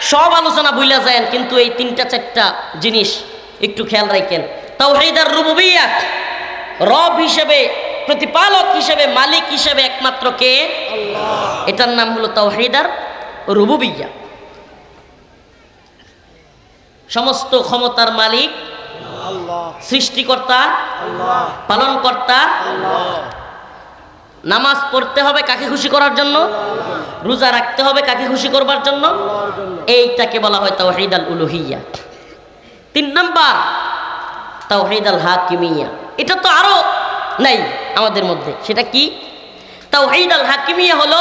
সব আলোচনা বুইলা যায় কিন্তু এই তিনটা চারটা জিনিস একটু খেয়াল রাখেন তাওহীদার রুবুবিয়াত রব হিসেবে প্রতিপালক হিসেবে মালিক হিসেবে একমাত্র কে? এটার নাম হলো তাওহীদার রুবুবিয়া সমস্ত ক্ষমতার মালিক সৃষ্টিকর্তা পালনকর্তা নামাজ পড়তে হবে কাকে খুশি করার জন্য? রোজা রাখতে হবে কাকে খুশি করবার জন্য? এইটাকে বলা হয় তাওহীদ আল উলুহিয়া। তিন নাম্বার, তাওহীদ আল হাকিমিয়া। এটা তো আরও নাই আমাদের মধ্যে। সেটা কি? তাওহীদ আল হাকিমিয়া হলো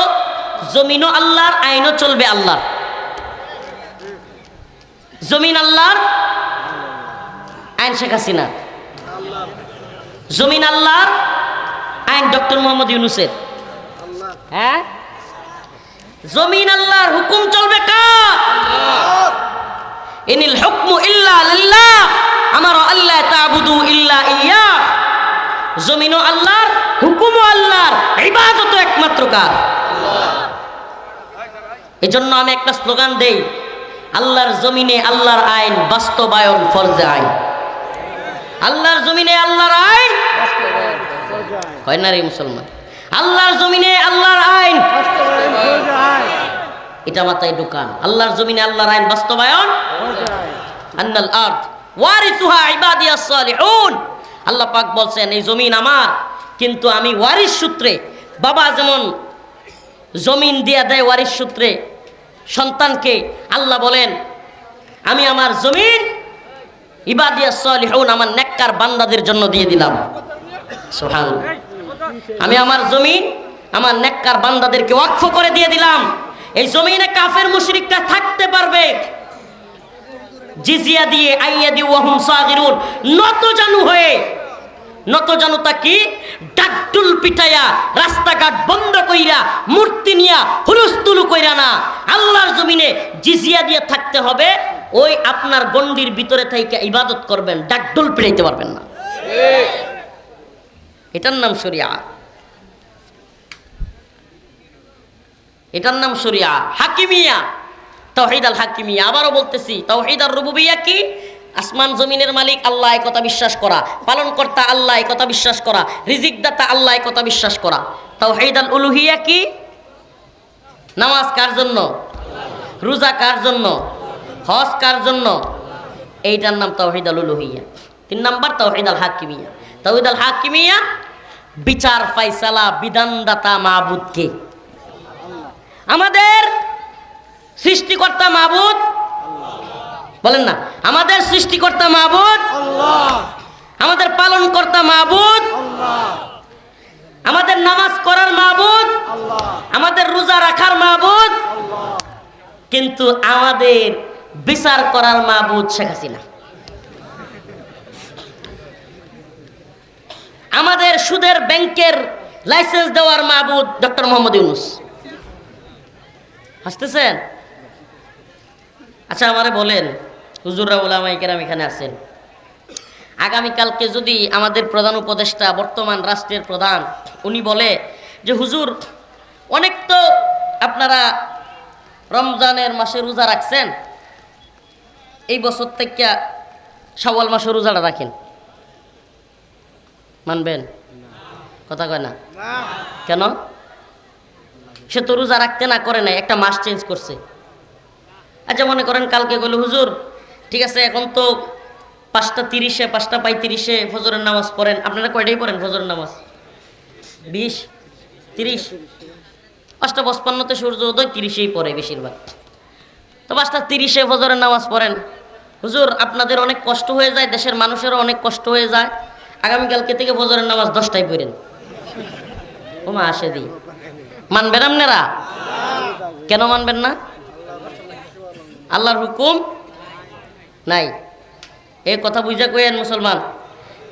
জমিনও আল্লাহর, আইনও চলবে আল্লাহর। জমিন আল্লাহর, আইন শেখ হাসিনা। জমিন আল্লাহর আইন ডক্টর মোহাম্মদ ইউনুসের। হ্যাঁ? জমিন আল্লাহর হুকুম চলবে কার? ইনিল হুকমু ইল্লা লিল্লাহ আমার আল্লাহ তাবুদু ইল্লা ইয়া জমিনও আল্লাহর, হুকুমও আল্লাহর, ইবাদতও একমাত্র কার? এজন্য আমি একটা স্লোগান দেই, আল্লাহর জমিনে আল্লাহর আইন বাস্তবায়ন ফরজে আইন। আল্লাহর জমিনে আল্লাহর আইন হয় না রে মুসলমান? আল্লাহর জমিনে আল্লাহর আইন। এটা মাথায় দোকান আল্লাহর জমিনে আল্লাহর আইন বাস্তবায়ন। আন্নাল আর্থ ওয়ারিসুহা ইবাদিয়াস সালিহুন আল্লাহ পাক বলছেন, এই জমিন আমার, কিন্তু আমি ওয়ারিস সূত্রে, বাবা যেমন জমিন দিয়া দেয় ওয়ারিস সূত্রে, সন্তানকে আল্লাহ বলেন, আমি আমার জমিন ইবাদিয়াস সালিহুন আমার নেককার বান্দাদের জন্য দিয়ে দিলাম। সুবহানাল্লাহ। আমি আমার জমিন, আমার নেককার বান্দাদেরকে ওয়াকফ করে দিয়ে দিলাম। এই জমিনে কাফের মুশরিকরা থাকতে পারবে। জিজিয়া দিয়ে, আইয়া দিয়ে ওয়াহুম সাগিরুন। নত জানু হয়ে, নত জানুতা কি ডাকটুল পিটাইয়া, রাস্তাঘাট বন্ধ কইরা, মূর্তি নিয়া হুলুস্তুলু কইরা না। আল্লাহর জমিনে জিজিয়া দিয়ে থাকতে হবে। ওই আপনার গন্ডির ভিতরে থেকে ইবাদত করবেন, ডাকডুল পিটাইতে পারবেন না। এটার নাম শরিয়া। এটার নাম শরিয়া। হাকিমিয়া। তহিদ আল হাকিমিয়া। আবারও বলতেছি, তহিদ আর রুবুবিয়া কি? আসমান জমিনের মালিক, আল্লাহ কথা বিশ্বাস করা। পালনকর্তা আল্লাহ কথা বিশ্বাস করা। রিজিকদাতা আল্লাহ কথা বিশ্বাস করা। তহিদ আল উলুহিয়া কি? নামাজ কার জন্য? রোজা কার জন্য? হজ কার জন্য? এইটার নাম তহিদ আল উলুহিয়া। তিন নাম্বার, তহিদ আল হাকিমিয়া। তহিদ আল হাকিমিয়া, বিচার ফাইসালা বিধানদাতা মাহবুদকে। আমাদের সৃষ্টিকর্তা মাহবুদ, বলেন না, আমাদের সৃষ্টিকর্তা মাহবুদ, আমাদের পালনকর্তা মাহবুদ, আমাদের নামাজ করার মাহবুদ, আমাদের রোজা রাখার মাহবুদ, কিন্তু আমাদের বিচার করার মাহবুদ শেখ হাসিনা। আমাদের সুদের ব্যাংকের লাইসেন্স দেওয়ার মাহবুদ ডক্টর মোহাম্মদ ইউনুস। হাসতেছেন? আচ্ছা আমারে বলেন, হুজুররা ওলামাই কেরাম এখানে আছেন। আগামীকালকে যদি আমাদের প্রধান উপদেষ্টা, বর্তমান রাষ্ট্রের প্রধান, উনি বলে যে, হুজুর, অনেক তো আপনারা রমজানের মাসে রোজা রাখছেন, এই বছর থেকে সওয়াল মাসে রোজাটা রাখেন। মানবেন? কথা কয় না? কেন? সে তো রোজা রাখতে না করে নাই একটা মাস চেঞ্জ করছে। আচ্ছা মনে করেন কালকে গেল হুজুর ঠিক আছে এখন তো পাঁচটা তিরিশে পাঁচটা পঁয়ত্রিশে ফজরের নামাজ পড়েন। আপনারা কয়টাই পড়েন ফজরের নামাজ? বিশ? তিরিশ? পাঁচটা পঁচপান্নতে সূর্য উদয় তিরিশেই পড়ে বেশিরভাগ। তো পাঁচটা তিরিশে ফজরের নামাজ পড়েন। হুজুর আপনাদের অনেক কষ্ট হয়ে যায় দেশের মানুষেরও অনেক কষ্ট হয়ে যায়। আগামীকালকে থেকে ফজরের নামাজ দশটায় পড়েন। ও মা আসে দিই মানবেন আপনারা? কেন মানবেন না? আল্লাহর হুকুম নাই। এই কথা বুঝা কইেন মুসলমান।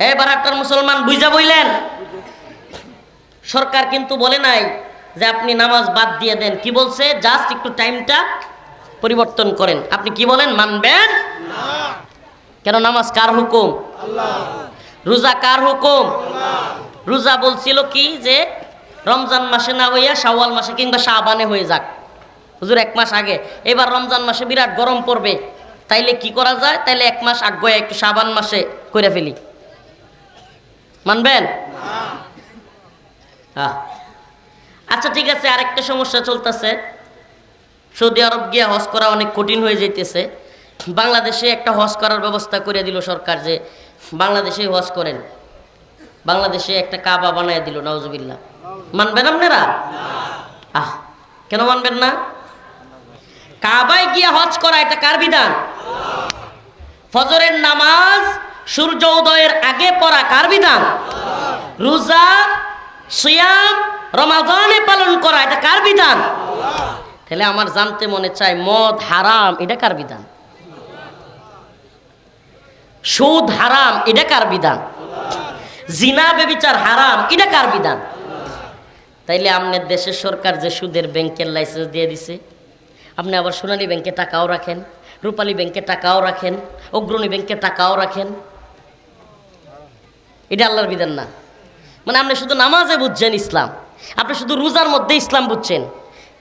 এই বারাটার মুসলমান বুঝা বইলেন। সরকার কিন্তু বলে নাই যে আপনি নামাজ বাদ দিয়ে দেন। কি বলছে? জাস্ট একটু টাইমটা পরিবর্তন করেন। আপনি কি বলেন? মানবেন? কেন নামাজ কার হুকুম? রোজা কার হুকুম? রোজা বলছিল কি যে রমজান মাসে না হইয়া শাওয়াল মাসে কিংবা শাহবানে হয়ে যাক। হুজুর, এক মাস আগে। এবার রমজান মাসে বিরাট গরম পড়বে। তাইলে কি করা যায়? তাইলে এক মাস আগে একটু সাবান মাসে করে ফেলি। মানবেন? আচ্ছা ঠিক আছে, আরেকটা সমস্যা চলতেছে। সৌদি আরব গিয়ে হজ করা অনেক কঠিন হয়ে যাইতেছে। বাংলাদেশে একটা হজ করার ব্যবস্থা করে দিল সরকার যে বাংলাদেশে হজ করেন। বাংলাদেশে একটা কাবা বানায় দিল নওজুবিল্লাহ মানবেন আপনারা? আহ, কেন মানবেন না? কাবায় গিয়ে হজ করা এটা কার বিধান? ফজরের নামাজ সূর্য উদয়ের আগে পড়া কার বিধান? রোজা, সিয়াম, রমাদানে পালন করা এটা কার বিধান? তাহলে আমার জানতে মনে চায় মদ হারাম, এটা কার বিধান? সুদ হারাম, এটা কার বিধান? জিনা বেবিচার হারাম, এটা কার বিধান? তাইলে আপনার দেশের সরকার যে সুদের ব্যাংকের লাইসেন্স দিয়ে দিছে, আপনি আবার সোনালী ব্যাংকে টাকাও রাখেন, রূপালী ব্যাংকে টাকাও রাখেন, অগ্রণী ব্যাংকে টাকাও রাখেন। এটা আল্লাহর বিধান না। মানে আপনি শুধু নামাজে বুঝছেন ইসলাম, আপনি শুধু রোজার মধ্যে ইসলাম বুঝছেন,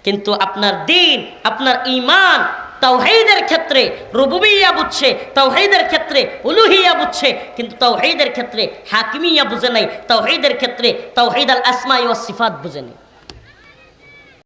কিন্তু আপনার দিন, আপনার ইমান তাওহাইদের ক্ষেত্রে রুবুবিয়া বুঝছে তাওহাইদের ক্ষেত্রে উলুহিয়া বুঝছে, কিন্তু তাওহাইদের ক্ষেত্রে হাকিমিয়া বুঝে নাই তাওহাইদের ক্ষেত্রে তাওহাইদ আল আসমা ইয়া সিফাত বুঝে নেই।